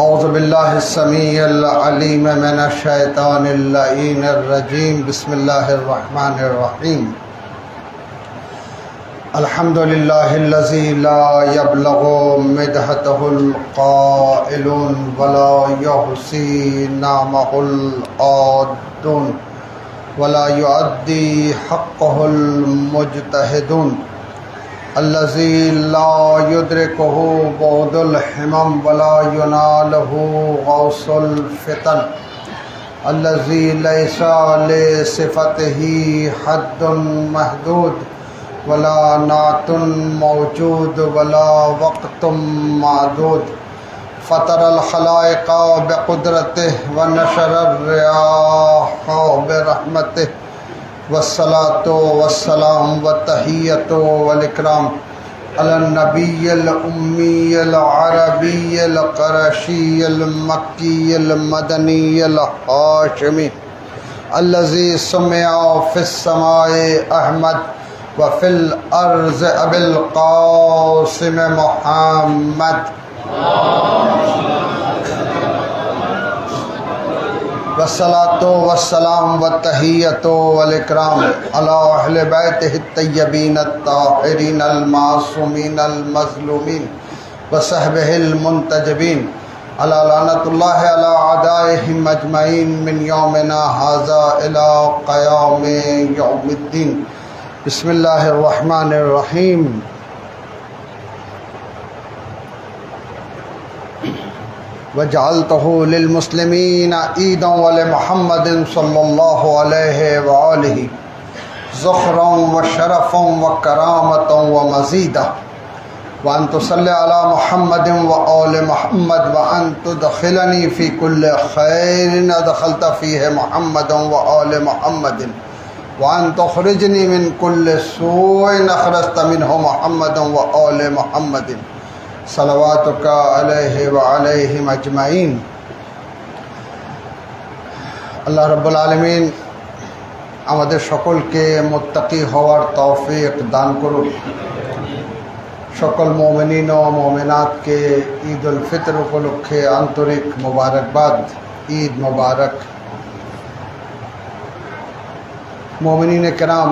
أعوذ بالله السميع العليم من الشيطان اللعين الرجيم بسم الله الرحمن الرحيم الحمد لله الذي لا يبلغ مدحته القائلون ولا يحصي نعمه العادون ولا يؤدي حقه المجتهدون الذي لا يدركه بعد الحمم ولا يناله غوص الفتن. الذي ليس لصفته حد محدود ولا نعت موجود ولا وقت معدود. فطر الخلائق بقدرته ونشر الرياح برحمته. وسلاۃ وسلام و تحیت ولاکرام النبی الامی العربی القرشی المکی المدنی الحاشمی الزی سمع فی السماء احمد وفی الارض ابی القاسم محمد. والصلاة والسلام والتحية والإكرام على أهل بيته الطيبين الطاهرين المعصومين المظلومين وصحبه المنتجبين على لعنة الله على أعدائهم أجمعين وجعلته للمسلمين عيدا ولمحمد صلى الله عليه وآله زخرا وشرفا وكرامة ومزيدا. وأن تصلي على محمد وآل محمد وأن تدخلني في كل خير أدخلت فيه محمد وآل محمد. وأن تخرجني من كل سوء أخرجت منه محمد وآل محمد. صلواتك عليه وعليهم أجمعين আল্লাহ রব্বুল আলমিন আমাদের সকলকে মোত্তাকি হওয়ার তৌফিক দান করুন সকল মোমিনিন ও মোমেনাতকে ঈদ উল ফিতর উপলক্ষে আন্তরিক মোবারকবাদ ঈদ মোবারক মোমিনিন কেরাম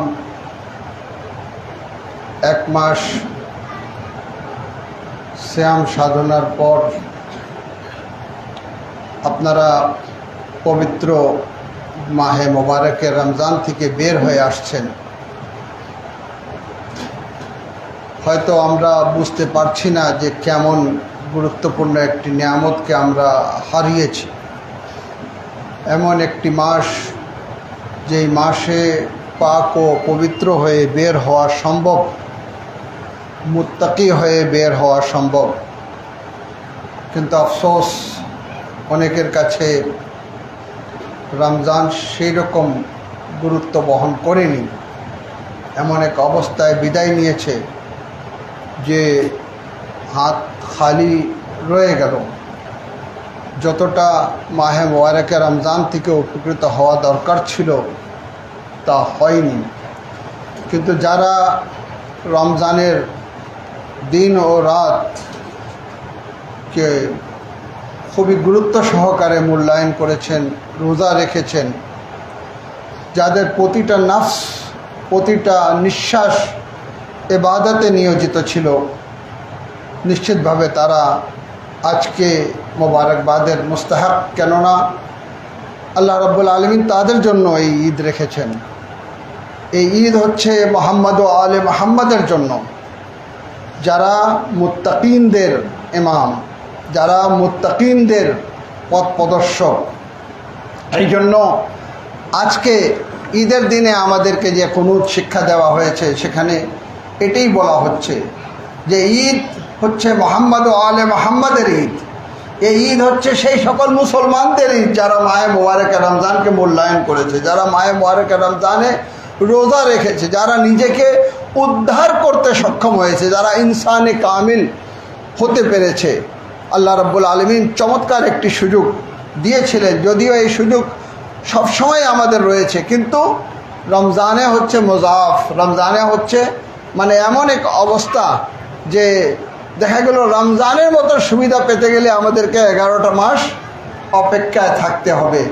এক মাস শ্যাম সাধনার পর আপনারা পবিত্র মাহে মোবারকের রমজান থেকে বের হয়ে আসছেন। হয়তো আমরা বুঝতে পারছি না যে কেমন গুরুত্বপূর্ণ একটি নিয়ামতকে আমরা হারিয়েছি। এমন একটি মাস যেই মাসে পাক ও পবিত্র হয়ে বের হওয়া সম্ভব। মুত্তাকি হয়ে বের হওয়া সম্ভব। কিন্তু আফসোস, অনেকের কাছে রমজান সেই রকম গুরুত্ব বহন করেনি। এমন এক অবস্থায় বিদায় নিয়েছে যে হাত খালি রয়ে গেল। যতটা মাহে মোবারকে রমজান থেকে উপকৃত হওয়া দরকার ছিল, তা হয়নি। কিন্তু যারা রমজানের দিন ও রাতকে খুবই গুরুত্ব সহকারে মূল্যায়ন করেছেন, রোজা রেখেছেন। যাদের প্রতিটা নাফস, প্রতিটা নিঃশ্বাস এবাদতে নিয়োজিত ছিল, নিশ্চিতভাবে তারা আজকে মোবারকবাদের মুস্তাহাক। কেননা আল্লাহ রব্বুল আলমিন তাদের জন্য এই ঈদ রেখেছেন। এই ঈদ হচ্ছে মোহাম্মদ ও আলে মোহাম্মদের জন্য। যারা মুত্তাকিনদের ইমাম, যারা মুত্তাকিনদের পথ প্রদর্শক। এই জন্য আজকে ঈদের দিনে আমাদেরকে যে কোনো শিক্ষা দেওয়া হয়েছে সেখানে এটাই বলা হচ্ছে যে ঈদ হচ্ছে মোহাম্মদ ও আলে মোহাম্মদের ঈদ। এই ঈদ হচ্ছে সেই সকল মুসলমানদের ঈদ যারা মায়ে মোবারক রমজানকে মূল্যায়ন করেছে, যারা মায়ে মোবারক রমজানে রোজা রেখেছে, যারা নিজেকে উদ্ধার করতে সক্ষম হয়েছে, যারা ইনসানে কামিল হতে পেরেছে। আল্লাহ রব্বুল আলমিন চমৎকার একটি সুযোগ দিয়েছিলেন, যদিও এই সুযোগ সবসময় আমাদের রয়েছে, কিন্তু রমজানে হচ্ছে মোজাফ, রমজানে হচ্ছে মানে এমন এক অবস্থা যে দেখা গেল রমজানের মতো সুবিধা পেতে গেলে আমাদেরকে এগারোটা মাস অপেক্ষায় থাকতে হবে।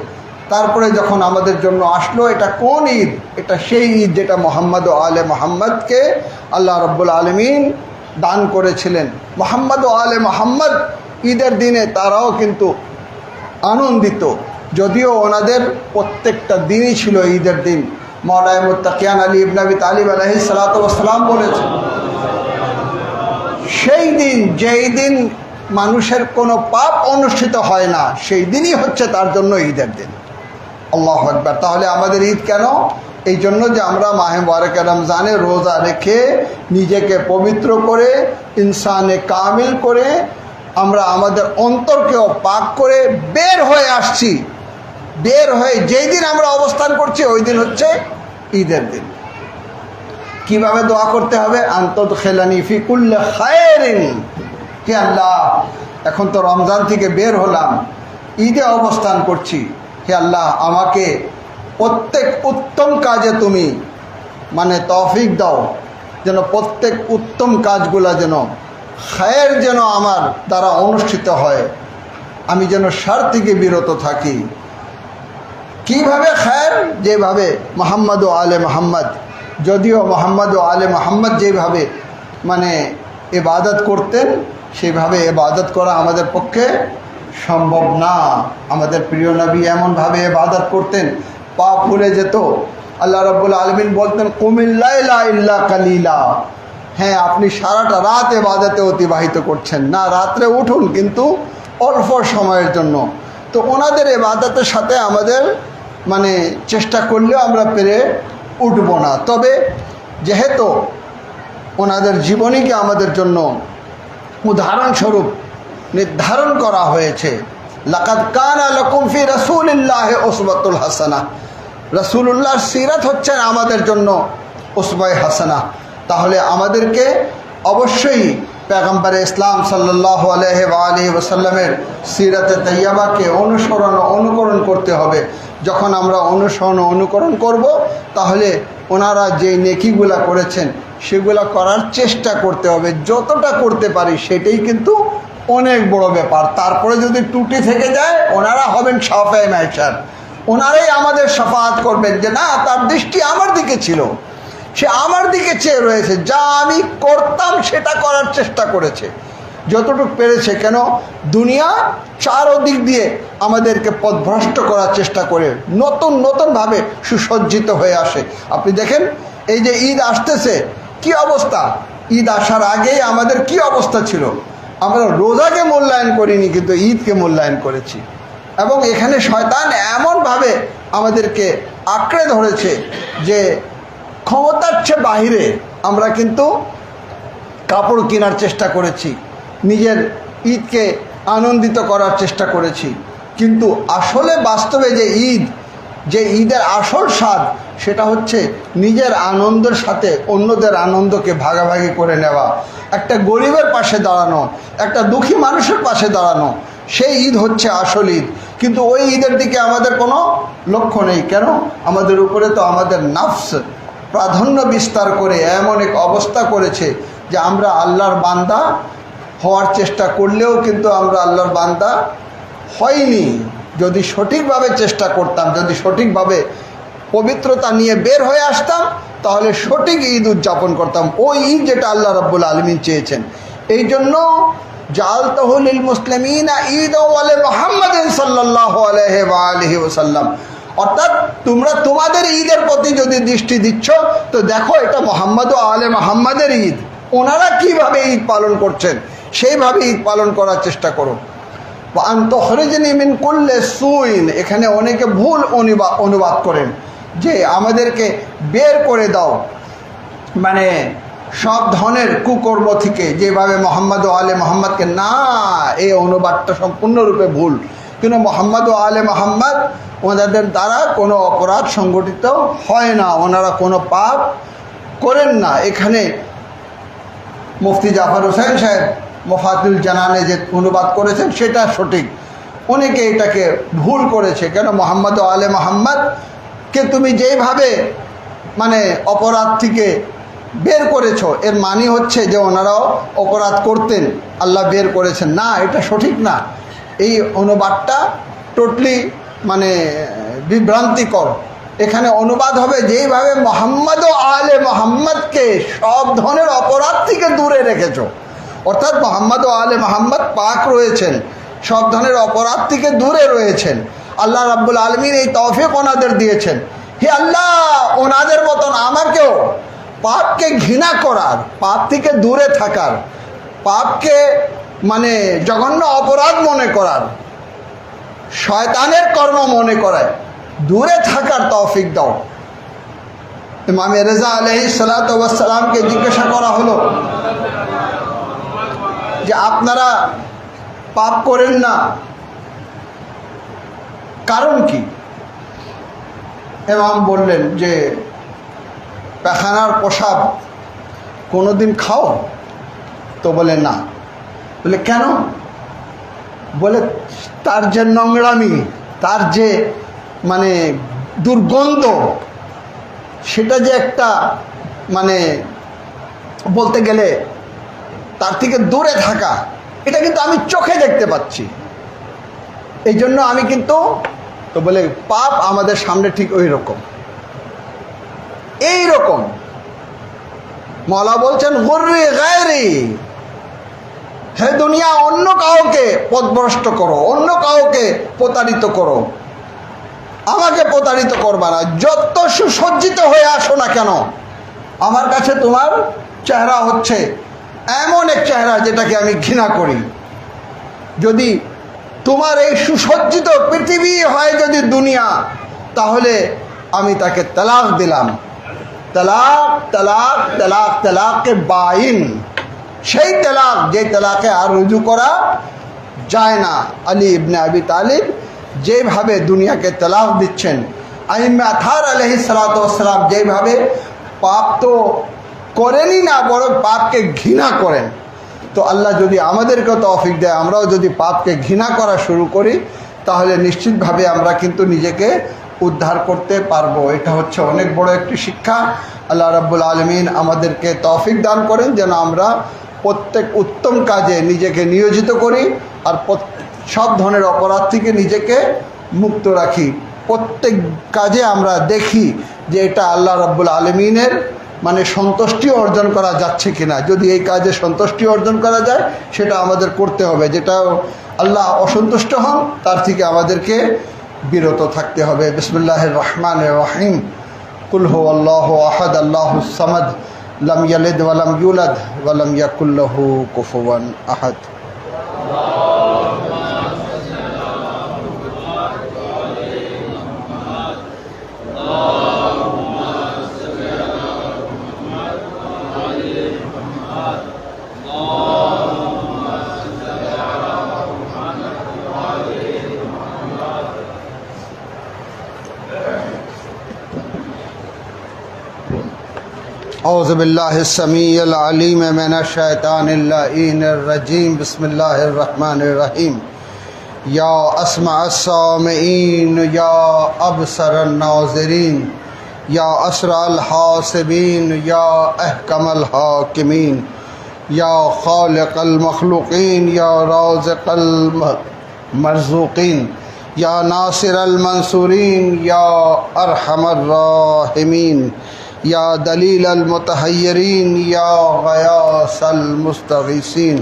তারপরে যখন আমাদের জন্য আসলো, এটা কোন ঈদ? এটা সেই ঈদ যেটা মোহাম্মদ ও আলে মোহাম্মদকে আল্লাহ রব্বুল আলমিন দান করেছিলেন। মোহাম্মদ ও আলে মোহাম্মদ ঈদের দিনে তারাও কিন্তু আনন্দিত। যদিও ওনাদের প্রত্যেকটা দিনই ছিল ঈদের দিন। মৌলাই মুত্তাকিয়ান আলী ইবনাবি তালিব আলহি সালাতাম বলেছেন, সেই দিন, যেই দিন মানুষের কোনো পাপ অনুষ্ঠিত হয় না, সেই দিনই হচ্ছে তার জন্য ঈদের দিন। আল্লাহ একবার তাহলে আমাদের ঈদ কেন? এই জন্য যে আমরা মাহে বারেক রমজানে রোজা রেখে নিজেকে পবিত্র করে, ইনসানে কামিল করে, আমরা আমাদের অন্তরকেও পাক করে বের হয়ে আসছি। বের হয়ে যেই দিন আমরা অবস্থান করছি, ওই দিন হচ্ছে ঈদের দিন। কীভাবে দোয়া করতে হবে? আন্তত খেলানি ফিকুল্লে খায়েরিন। হে আল্লাহ, এখন তো রমজান থেকে বের হলাম, ঈদে অবস্থান করছি। হে আল্লাহ, আমাকে প্রত্যেক উত্তম কাজে তুমি মানে তৌফিক দাও, যেন প্রত্যেক উত্তম কাজগুলা যেন খায়ের যেন আমার দ্বারা অনুষ্ঠিত হয়। আমি যেন সার থেকে বিরত থাকি। কীভাবে খায়ের? যেভাবে মোহাম্মদ ও আলে মোহাম্মদ, যদিও মোহাম্মদ ও আলে মোহাম্মদ যেভাবে মানে এবাদত করতেন সেইভাবে এবাদত করা আমাদের পক্ষে সম্ভব না। আমাদের প্রিয় নবী এমনভাবে এবাদত করতেন, পা ফুলে যেত। আল্লাহ রব্বুল আলমিন বলতেন কুমিল্লা ইল্লা কালিলা। হ্যাঁ আপনি সারাটা রাত এবাদতে অতিবাহিত করছেন। না, রাত্রে উঠুন, কিন্তু অল্প সময়ের জন্য। তো ওনাদের এবাদতের সাথে আমাদের মানে চেষ্টা করলেও আমরা পেরে উঠব না। তবে যেহেতু ওনাদের জীবনীকে আমাদের জন্য উদাহরণস্বরূপ নির্ধারণ করা হয়েছে। লাকাদ কান আলকুমফি রসুল্লাহ ওসবতুল হাসানা। রসুল্লাহর সিরাত হচ্ছেন আমাদের জন্য ওসবাই হাসানা। তাহলে আমাদেরকে অবশ্যই পেগম্বর ইসলাম সাল্লাহ আলহি ওসাল্লামের সিরাতে তৈয়াবাকে অনুসরণ অনুকরণ করতে হবে। যখন আমরা অনুসরণ অনুকরণ করব, তাহলে ওনারা যে নেকিগুলা করেছেন, সেগুলা করার চেষ্টা করতে হবে। যতটা করতে পারি, সেটাই কিন্তু অনেক বড় ব্যাপার। তারপরে যদি টুটি থেকে যায়, ওনারা হবেন সাফায় ম্যাচার ওনারাই আমাদের সাফাত করবেন যে, না, তার দৃষ্টি আমার দিকে ছিল। সে আমার দিকে চেয়ে রয়েছে। যা আমি করতাম, সেটা করার চেষ্টা করেছে। যতটুকু পেরেছে কেন? দুনিয়া চারদিক দিয়ে আমাদেরকে পথভ্রষ্ট করার চেষ্টা করে নতুন, নতুনভাবে সুসজ্জিত হয়ে আসে। আপনি দেখেন, এই যে ঈদ আসতেছে, কি অবস্থা? ঈদ আসার আগেই আমাদের কি অবস্থা ছিল? আমরা রোজাকে মূল্যায়ন করিনি, কিন্তু ঈদকে মূল্যায়ন করেছি। এবং এখানে শয়তান এমনভাবে আমাদেরকে আঁকড়ে ধরেছে যে ক্ষমতার চেয়ে বাহিরে আমরা কিন্তু কাপড় কেনার চেষ্টা করেছি, নিজের ঈদকে আনন্দিত করার চেষ্টা করেছি। কিন্তু আসলে বাস্তবে যে ঈদ, যে ঈদের আসল স্বাদ সেটা হচ্ছে নিজের আনন্দের সাথে অন্যদের আনন্দকে ভাগাভাগি করে নেওয়া। একটা গরিবের পাশে দাঁড়ানো, একটা দুঃখী মানুষের পাশে দাঁড়ানো, সেই ঈদ হচ্ছে আসল ঈদ। কিন্তু ওই ঈদের দিকে আমাদের কোনো লক্ষ্য নেই। কেন? আমাদের উপরে তো আমাদের নাফস প্রাধান্য বিস্তার করে এমন এক অবস্থা করেছে যে আমরা আল্লাহর বান্দা হওয়ার চেষ্টা করলেও কিন্তু আমরা আল্লাহর বান্দা হয়নি যদি সঠিকভাবে চেষ্টা করতাম, যদি সঠিকভাবে পবিত্রতা নিয়ে বের হয়ে আসতাম, তাহলে সঠিক ঈদ উদযাপন করতাম। ওই ঈদ যেটা আল্লাহ রব্বুল আলমিন চেয়েছেন। এই জন্য জাল তহলিল মুসলিমিন ঈদ ওয়ালে মোহাম্মদ সাল্লাহ আলহি ওসাল্লাম অর্থাৎ তোমরা তোমাদের ঈদের প্রতি যদি দৃষ্টি দিচ্ছ, তো দেখো এটা মোহাম্মদ ও আলে মোহাম্মদের ঈদ। ওনারা কীভাবে ঈদ পালন করছেন, সেইভাবে ঈদ পালন করার চেষ্টা করো আন্তঃরিজিন করলে সুইন। এখানে অনেকে ভুল অনুবাদ অনুবাদ করেন। যে আমাদেরকে বের করে দাও। মানে সব ধরনের কুকর্ম থেকে যেভাবে মোহাম্মদ ও আলে মোহাম্মদকে, না এই অনুবাদটা সম্পূর্ণরূপে ভুল। কিন্তু মোহাম্মদ ও আলে মোহাম্মদ ওনাদের দ্বারা কোনো অপরাধ সংগঠিত হয় না। ওনারা কোনো পাপ করেন না। এখানে মুফতি জাফর হোসেন সাহেব মোফাতুল জানানে যে অনুবাদ করেছেন, সেটা সঠিক। অনেকে এটাকে ভুল করেছে। কেন? মোহাম্মদ আলে মোহাম্মদকে তুমি যেইভাবে মানে অপরাধ থেকে বের করেছ, এর মানে হচ্ছে যে ওনারাও অপরাধ করতেন, আল্লাহ বের করেছেন। না, এটা সঠিক না। এই অনুবাদটা টোটালি মানে বিভ্রান্তিকর। এখানে অনুবাদ হবে যেইভাবে মোহাম্মদ ও আলে মোহাম্মদকে সব ধরনের অপরাধ থেকে দূরে রেখেছো। অর্থাৎ মোহাম্মদ ও আলে মোহাম্মদ পাক রয়েছেন, সব ধরনের অপরাধ থেকে দূরে রয়েছেন। আল্লাহ রাব্বুল আলমিন এই তৌফিক ওনাদের দিয়েছেন। হে আল্লাহ, ওনাদের মতন আমাকেও পাপকে ঘৃণা করার, পাপ থেকে দূরে থাকার, পাপকে মানে জঘন্য অপরাধ মনে করার, শয়তানের কর্ম মনে করায় দূরে থাকার তৌফিক দাও। ইমাম রেজা আলহি সালাতামকে জিজ্ঞাসা করা হলো যে, আপনারা পাপ করেন না কারণ কি? এমাম বললেন যে, পাখানার পোশাক কোনো দিন খাও? তো বলে, না। বলে, কেন? বলে, তার যে নোংরামি, তার যে মানে দুর্গন্ধ, সেটা যে একটা মানে বলতে গেলে, তার থেকে দূরে থাকা, এটা কিন্তু আমি চোখে দেখতে পাচ্ছি। এই জন্য আমি কিন্তু তো বলে, পাপ আমাদের সামনে ঠিক ওই রকম এই রকম মলা বলছেন গর্রে গায়রে। হে দুনিয়া, অন্য কাউকে পদভ্রষ্ট করো, অন্য কাউকে প্রতারিত করো। আমাকে প্রতারিত করবা না। যত সুসজ্জিত হয়ে আসো না কেন, আমার কাছে তোমার চেহারা হচ্ছে এমন এক চেহারা যেটাকে আমি ঘৃণা করি। যদি তোমার এই সুসজ্জিত পৃথিবী হয় যদি দুনিয়া, তাহলে আমি তাকে তালাক দিলাম। তালাক তালাক তালাক, তালাকে বাইন। সেই তালাক, যে তালাকে আর রুজু করা যায় না। আলী ইবনে আবি তালিব যেভাবে দুনিয়াকে তালাক দিচ্ছেন আহিমে আথার আলহি সালাতাম যেভাবে পাপ তো করেনই না বড় পাপকে ঘৃণা করেন। তো আল্লাহ যদি আমাদেরকে তফিক দেয়, আমরাও যদি পাপকে ঘৃণা করা শুরু করি, তাহলে নিশ্চিতভাবে আমরা কিন্তু নিজেকে উদ্ধার করতে পারব। এটা হচ্ছে অনেক বড় একটি শিক্ষা। আল্লাহ রাব্বুল আলমিন আমাদেরকে তৌফিক দান করেন যেন আমরা প্রত্যেক উত্তম কাজে নিজেকে নিয়োজিত করি আর সব ধরনের অপরাধ থেকে নিজেকে মুক্ত রাখি। প্রত্যেক কাজে আমরা দেখি যে এটা আল্লাহ রাব্বুল আলমিনের মানে সন্তুষ্টি অর্জন করা যাচ্ছে কিনা। যদি এই কাজে সন্তুষ্টি অর্জন করা যায়, সেটা আমাদের করতে হবে। যেটা আল্লাহ অসন্তুষ্ট হন, তার থেকে আমাদেরকে বিরত থাকতে হবে। বিসমুল্লাহ রহমান রহিম। কুল হো আল্লাহ আহাদ, আল্লাহ সামাদ, লাম ইয়ালিদ ওয়ালাম ইউলাদ ওয়ালাম ইয়াকুল্লাহু কুফুয়ান আহাদ। اعوذ باللہ السمیع العلیم من الشیطان اللہین الرجیم، بسم اللہ الرحمن الرحیم۔ یا اسمع السامعین، یا ابصر الناظرین، یا اسرع الحاسبین، یا احکم الحاکمین، یا خالق المخلوقین، یا رازق المرزوقین، یا ناصر المنصورین، یا ارحم الراحمین۔ یا دلیل المتحیرین یا غیاس المستغیسین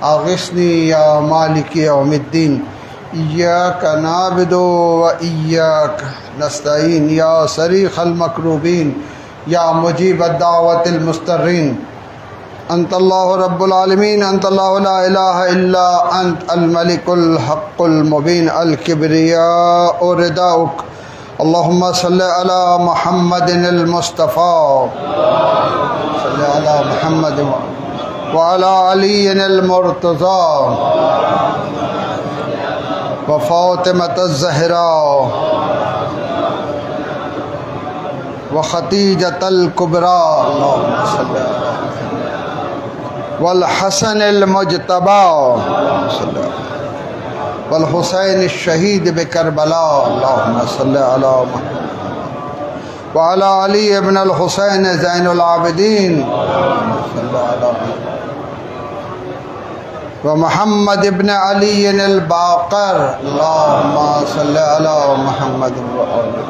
آغسنی یا مالک یوم الدین، ایاک نابد و ایاک نستعین، یا سریخ المقروبین یا مجیب الدعوت المسترین انت اللہ رب العالمین، انت اللہ لا الہ الا انت، الملک الحق المبین الكبریاء رداؤک۔ اللهم صل على محمد المصطفى. صل على محمد وعلى علي المرتضى. وفاطمة الزهراء. وخديجة الكبرى. اللهم صل والحسن المجتبى. صل على والحسين الشهيد بكربلاء اللهم صل على محمد وعلى علي بن الحسين زين العابدين على ومحمد بن علي الباقر اللهم صل على محمد محمد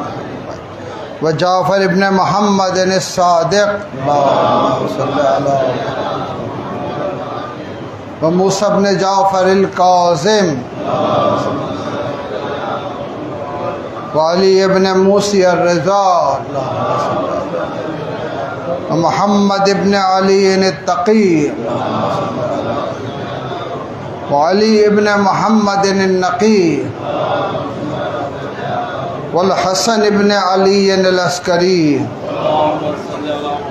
وجعفر بن محمد الصادق اللهم صل على و موسب نے جعفر القاسم وعلی ابن موسی الرضا و محمد ابن علی التقی والی ابن محمد النقی والحسن ابن علی العسکری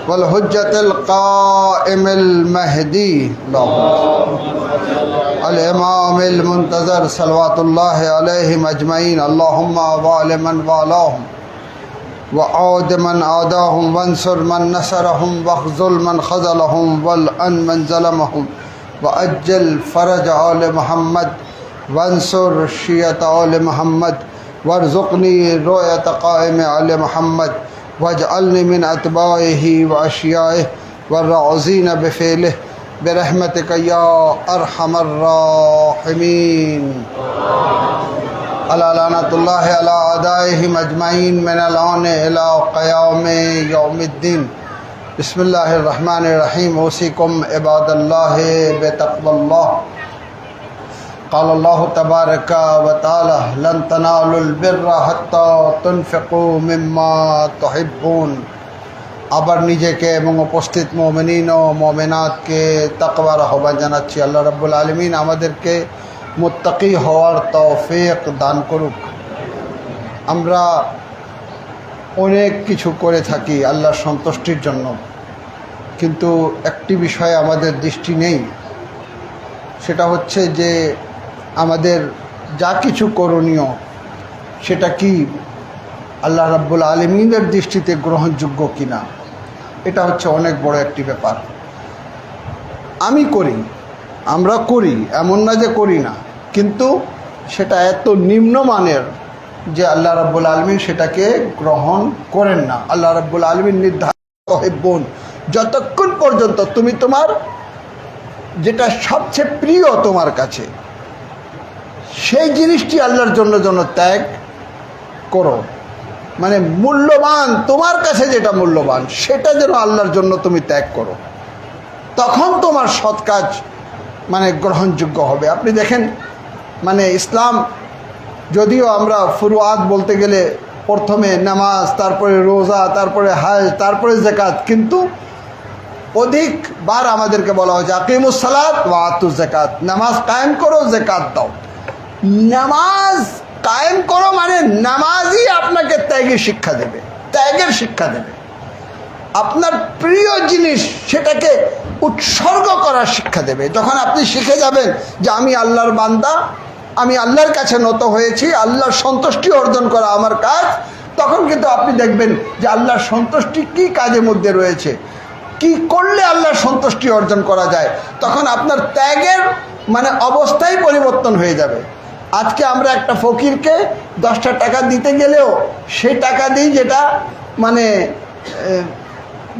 والحجت القائم المہدی الامام المنتظر صلوات اللہ علیہ مجمعین اللہم وال من والاہم وعود من آداہم وانصر من نصرہم وخزل من خزلہم والان من ظلمہم وعجل فرج آل محمد وانصر شیعت آل محمد وارزقنی رویت قائم آل محمد وج من اطباء ہی و اشیاء وزین بفیل برحمت قیا ارحم الراحمین۔ لعنت اللہ علی مجمعین من العون الی قیام یوم الدین۔ بسم اللہ الرحمن الرحیم اوسیکم عباد اللہ بے تقب اللہ۔ قال الله تبارك وتعالى لن تنالوا البر حتى تنفقوا مما تحبون আবার নিজেকে এবং উপস্থিত মোমিনিন ও মোমেনাতকে তাকবার আহ্বান জানাচ্ছি আল্লাহ রাব্বুল আলমিন আমাদেরকে মুত্তাকি হওয়ার তৌফিক দান করুক আমরা অনেক কিছু করে থাকি আল্লাহর সন্তুষ্টির জন্য কিন্তু একটি বিষয়ে আমাদের দৃষ্টি নেই সেটা হচ্ছে যে আমাদের যা কিছু করণীয়, সেটা কি আল্লাহ রাব্বুল আলমিনের দৃষ্টিতে গ্রহণযোগ্য কিনা? এটা হচ্ছে অনেক বড় একটি ব্যাপার। আমি করি, আমরা করি, এমন না যে করি না, কিন্তু সেটা এত নিম্নমানের যে আল্লাহ রাব্বুল আলমিন সেটাকে গ্রহণ করেন না। আল্লাহ রাব্বুল আলমিন নির্ধারিত বোন, যতক্ষণ পর্যন্ত তুমি তোমার, যেটা সবচেয়ে প্রিয় তোমার কাছে সেই জিনিসটি আল্লাহর জন্য জন্য ত্যাগ করো। মানে মূল্যবান, তোমার কাছে যেটা মূল্যবান, সেটা যেন আল্লাহর জন্য তুমি ত্যাগ করো। তখন তোমার সৎ কাজ মানে গ্রহণযোগ্য হবে। আপনি দেখেন মানে ইসলাম, যদিও আমরা ফুরুয়াদ বলতে গেলে প্রথমে নামাজ, তারপরে রোজা, তারপরে হাজ, তারপরে জেকাত কিন্তু অধিকবার আমাদেরকে বলা হয়েছে আকিমুসালাত ওয়াতু জেকাত নামাজ কায়েম করো জেকাত দাও। নামাজ কায়েম করো মানে নামাজই আপনাকে ত্যাগের শিক্ষা দেবে, ত্যাগের শিক্ষা দেবে। আপনার প্রিয় জিনিস সেটাকে উৎসর্গ করার শিক্ষা দেবে। যখন আপনি শিখে যাবেন যে আমি আল্লাহর বান্দা, আমি আল্লাহর কাছে নত হয়েছি, আল্লাহর সন্তুষ্টি অর্জন করা আমার কাজ, তখন কিন্তু আপনি দেখবেন যে আল্লাহর সন্তুষ্টি কি কাজের মধ্যে রয়েছে। কি করলে আল্লাহর সন্তুষ্টি অর্জন করা যায়? তখন আপনার ত্যাগের মানে অবস্থাই পরিবর্তন হয়ে যাবে। আজকে আমরা একটা ফকিরকে দশটা টাকা দিতে গেলেও সেই টাকা দিই যেটা মানে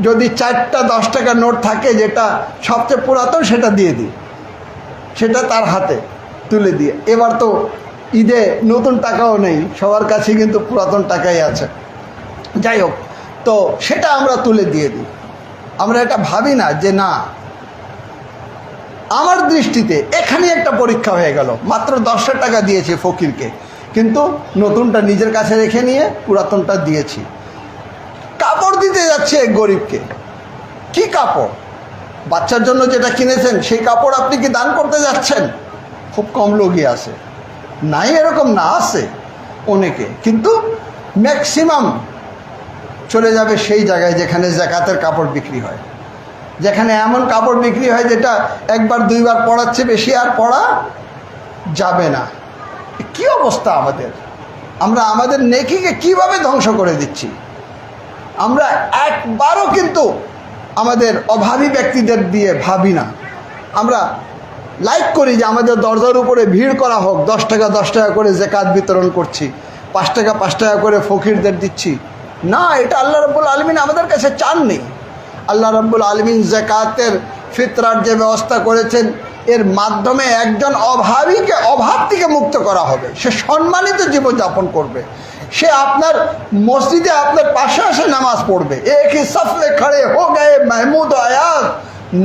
যদি চারটা দশ টাকা নোট থাকে যেটা সবচেয়ে পুরাতন সেটা দিয়ে দিই। সেটা তার হাতে তুলে দিয়ে। এবার তো ঈদে নতুন টাকাও নেই, সবার কাছে কিন্তু পুরাতন টাকাই আছে। যাই হোক, তো সেটা আমরা তুলে দিয়ে দিই। আমরা এটা ভাবি না যে না আমার দৃষ্টিতে এখানে একটা পরীক্ষা হয়ে গেল। মাত্র দশটা টাকা দিয়েছি ফকিরকে। কিন্তু নতুনটা নিজের কাছে রেখে নিয়ে পুরাতনটা দিয়েছি। কাপড় দিতে যাচ্ছে গরিবকে। কি কাপড়? বাচ্চার জন্য যেটা কিনেছেন, সেই কাপড় আপনি কি দান করতে যাচ্ছেন? খুব কম লোকই আছে। নাই এরকম, না আছে অনেকে। কিন্তু ম্যাক্সিমাম চলে যাবে সেই জায়গায় যেখানে জাকাতের কাপড় বিক্রি হয়। যেখানে এমন কাপড় বিক্রি হয় যেটা একবার, দুইবার পড়াচ্ছে বেশি আর পড়া যাবে না। কি অবস্থা আমাদের? আমরা আমাদের নেকিকে কীভাবে ধ্বংস করে দিচ্ছি? আমরা একবারও কিন্তু আমাদের অভাবী ব্যক্তিদের দিয়ে ভাবি না। আমরা লাইক করি যে আমাদের দরজার উপরে ভিড় করা হোক, দশ টাকা দশ টাকা করে জেকাত বিতরণ করছি, পাঁচ টাকা পাঁচ টাকা করে ফকিরদের দিচ্ছি। না, এটা আল্লাহ রব্বুল আলমিন আমাদের কাছে চাননি। আল্লাহ রব্বুল আলমিন জাকাতের ফিতরার যে ব্যবস্থা করেছেন, এর মাধ্যমে একজন অভাবীকে, অভাব থেকে মুক্ত করা হবে। সে সম্মানিত জীবনযাপন করবে। সে আপনার মসজিদে আপনার পাশে আসে নামাজ পড়বে। একই সফলে খড়ে হো গে মাহমুদ আয়াজ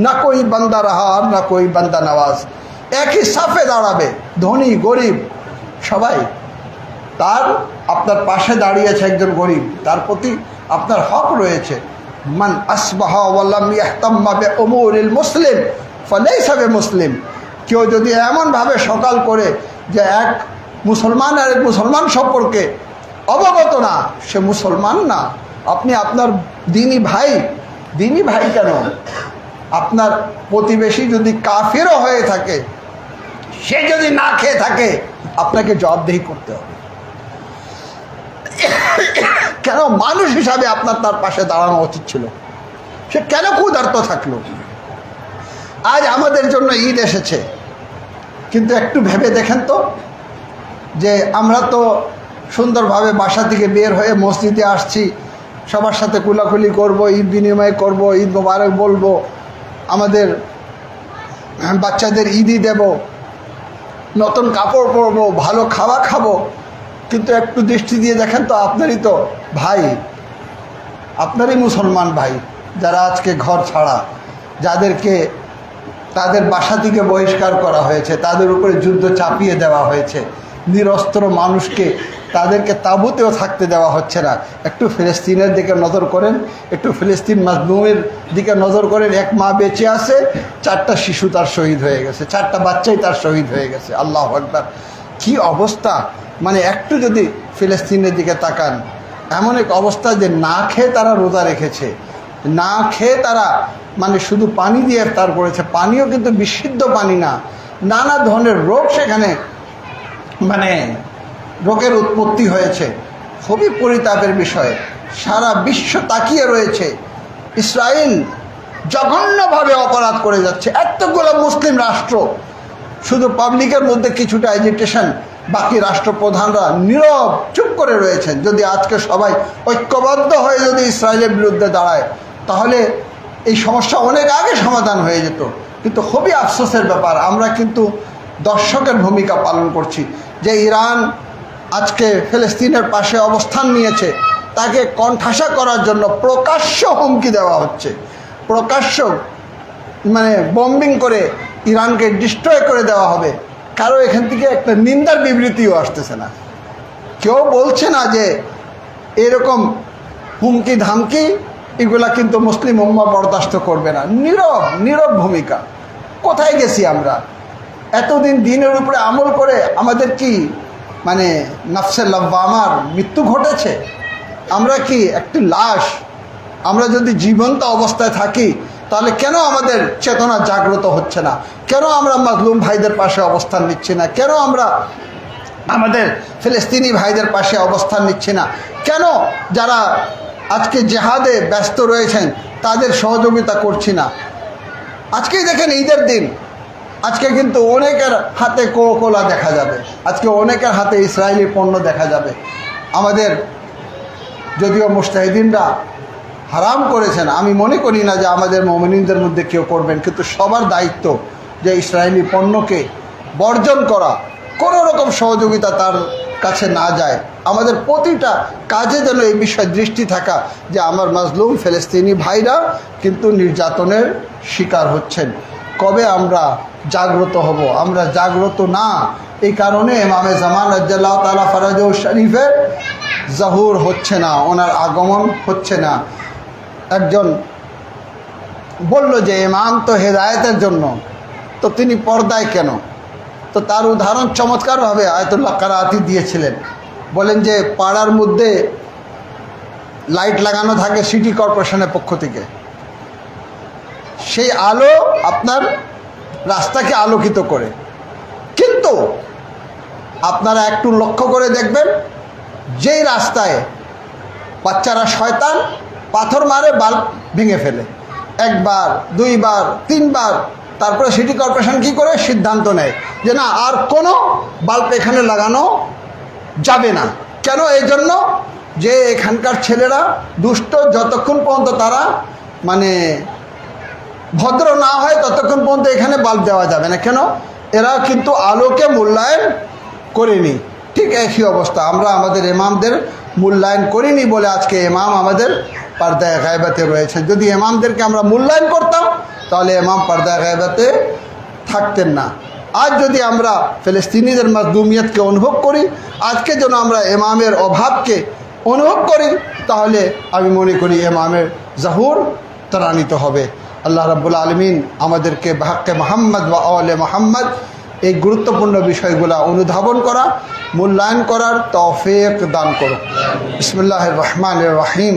না কই বান্দা রাহা আর না কই বান্দা নামাজ। একই সাফে দাঁড়াবে, ধনী, গরিব। সবাই, তার আপনার পাশে দাঁড়িয়েছে একজন গরিব। তার প্রতি আপনার হক রয়েছে। মান আসবাহা মুসলিম বে মুসলিম কেউ যদি এমনভাবে সকাল করে যে এক মুসলমান আর এক মুসলমান সম্পর্কে অবগত না, সে মুসলমান না। আপনি আপনার দিনী ভাই দিনী ভাই কেন? আপনার প্রতিবেশী যদি কাফেরও হয়ে থাকে, সে যদি না খেয়ে থাকে, আপনাকে জবাবদেহি করতে হবে। কেন মানুষ হিসাবে আপনার তার পাশে দাঁড়ানো উচিত ছিল? সে কেন ক্ষুধার্ত থাকল? আজ আমাদের জন্য ঈদ এসেছে। কিন্তু একটু ভেবে দেখেন তো, যে আমরা তো সুন্দরভাবে বাসা থেকে বের হয়ে মসজিদে আসছি, সবার সাথে কুলাকুলি করব, ঈদ বিনিময় করব, ঈদ মোবারক বলব, আমাদের বাচ্চাদের ঈদই দেব, নতুন কাপড় পরবো, ভালো খাওয়া খাব, কিন্তু একটু দৃষ্টি দিয়ে দেখেন তো আপনারই তো ভাই, আপনারই মুসলমান ভাই, যারা আজকে ঘর ছাড়া, যাদেরকে তাদের বাসা থেকে বহিষ্কার করা হয়েছে, তাদের উপরে যুদ্ধ চাপিয়ে দেওয়া হয়েছে, নিরস্ত্র মানুষকে তাদেরকে তাঁবুতেও থাকতে দেওয়া হচ্ছে না। একটু ফিলিস্তিনের দিকে নজর করেন, একটু ফিলিস্তিন মাজলুমের দিকে নজর করেন, এক মা বেঁচে আছে, চারটা শিশু তার শহীদ হয়ে গেছে, চারটা বাচ্চাই তার শহীদ হয়ে গেছে, আল্লাহ একবার কি অবস্থা? মানে একটু যদি ফিলিস্তিনের দিকে তাকান এমন এক অবস্থা যে না খেয়ে তারা রোজা রেখেছে। না খেয়ে তারা মানে শুধু পানি দিয়ে ইফতার করেছে। পানিও কিন্তু বিশুদ্ধ পানি না। নানা ধরনের রোগ সেখানে মানে রোগের উৎপত্তি হয়েছে। খুবই পরিতাপের বিষয়। সারা বিশ্ব তাকিয়ে রয়েছে। ইসরায়েল জঘন্যভাবে অপরাধ করে যাচ্ছে। এতগুলো মুসলিম রাষ্ট্র, শুধু পাবলিকের মধ্যে কিছুটা এজিটেশন বাকি রাষ্ট্রপ্রধানরা নীরব, চুপ করে রয়েছেন। যদি আজকে সবাই ঐক্যবদ্ধ হয়ে যদি ইসরায়েলের বিরুদ্ধে দাঁড়ায়, তাহলে এই সমস্যা অনেক আগে সমাধান হয়ে যেত। কিন্তু খুবই আফসোসের ব্যাপার, আমরা কিন্তু দর্শকের ভূমিকা পালন করছি। যে ইরান আজকে ফিলিস্তিনের পাশে অবস্থান নিয়েছে, তাকে কণ্ঠাসা করার জন্য প্রকাশ্য হুমকি দেওয়া হচ্ছে। প্রকাশ্য মানে বম্বিং করে ইরানকে ডিস্ট্রয় করে দেওয়া হবে। কারও এখান থেকে একটা নিন্দার বিবৃতিও আসতেছে না। কেউ বলছে না যে এরকম হুমকি ধামকি এগুলা কিন্তু মুসলিম উম্মা বরদাস্ত করবে না। নীরব নীরব ভূমিকা। কোথায় গেছি আমরা? এতদিন দিনের উপরে আমল করে আমাদের কি মানে নফসে আমার মৃত্যু ঘটেছে? আমরা কি একটি লাশ? আমরা যদি জীবন্ত অবস্থায় থাকি তাহলে কেন আমাদের চেতনা জাগ্রত হচ্ছে না? কেন আমরা মাজলুম ভাইদের পাশে অবস্থান নিচ্ছি না? কেন আমরা আমাদের ফিলিস্তিনি ভাইদের পাশে অবস্থান নিচ্ছি না? কেন যারা আজকে জেহাদে ব্যস্ত রয়েছেন, তাদের সহযোগিতা করছি না? আজকেই দেখেন ঈদের দিন। আজকে কিন্তু অনেকের হাতে কোকোলা দেখা যাবে। আজকে অনেকের হাতে ইসরায়েলি পণ্য দেখা যাবে। আমাদের যদিও মুস্তাহিদিনরা হারাম করেছেন। আমি মনে করি না যে আমাদের মমিনদের মধ্যে কেউ করবেন, কিন্তু সবার দায়িত্ব যে ইসরায়েলি পণ্যকে বর্জন করা, কোনো রকম সহযোগিতা তার কাছে না যায়। আমাদের প্রতিটা কাজে যেন এই বিষয়ে দৃষ্টি থাকা যে আমার মাজলুম ফেলেস্তিনি ভাইরা কিন্তু নির্যাতনের শিকার হচ্ছেন। কবে আমরা জাগ্রত হব? আমরা জাগ্রত না। এই কারণে এমামে জামান রাজ্লাহ তালা ফরাজ শরীফের জাহুর হচ্ছে না, ওনার আগমন হচ্ছে না। একজন বলল যে, ইমাম তো হেদায়েতের জন্য। তো তিনি পর্দায় কেন? তো তার উদাহরণ চমৎকারভাবে আয়তুল্লাহ কারাতি দিয়েছিলেন। বলেন যে, পাড়ার মধ্যে লাইট লাগানো থাকে সিটি কর্পোরেশনের পক্ষ থেকে। সেই আলো আপনার রাস্তাকে আলোকিত করে। কিন্তু আপনারা একটু লক্ষ্য করে দেখবেন, যেই রাস্তায় বাচ্চারা শয়তান পাথর মারে, বাল্ব ভেঙে ফেলে। একবার, দুইবার, তিনবার, তারপরে সিটি কর্পোরেশন কী করে? সিদ্ধান্ত নেয় যে না, আর কোনো বাল্ব এখানে লাগানো যাবে না। কেন? এই জন্য যে এখানকার ছেলেরা দুষ্ট, যতক্ষণ পর্যন্ত তারা মানে ভদ্র না হয়, ততক্ষণ পর্যন্ত এখানে বাল্ব দেওয়া যাবে না। কেন? এরা কিন্তু আলোকে মূল্যায়ন করেনি। ঠিক একই অবস্থা। আমরা আমাদের এমামদের মূল্যায়ন করিনি বলে আজকে এমাম আমাদের পর্দায় গায়বাতে রয়েছে। যদি এমামদেরকে আমরা মূল্যায়ন করতাম, তাহলে ইমাম পর্দায় গায়বাতে থাকতেন না। আজ যদি আমরা ফিলিস্তিনিদের মাজদুমিয়তকে অনুভব করি, আজকে যেন আমরা এমামের অভাবকে অনুভব করি, তাহলে আমি মনে করি এমামের জাহুর ত্বরান্বিত হবে। আল্লাহ রাব্বুল আলমিন আমাদেরকে বাহাক্কে মোহাম্মদ বা আওয়ালে মোহাম্মদ এই গুরুত্বপূর্ণ বিষয়গুলো অনুধাবন করা, মূল্যায়ন করার তৌফিক দান করুক। বিসমুল্লাহ রহমান রহিম।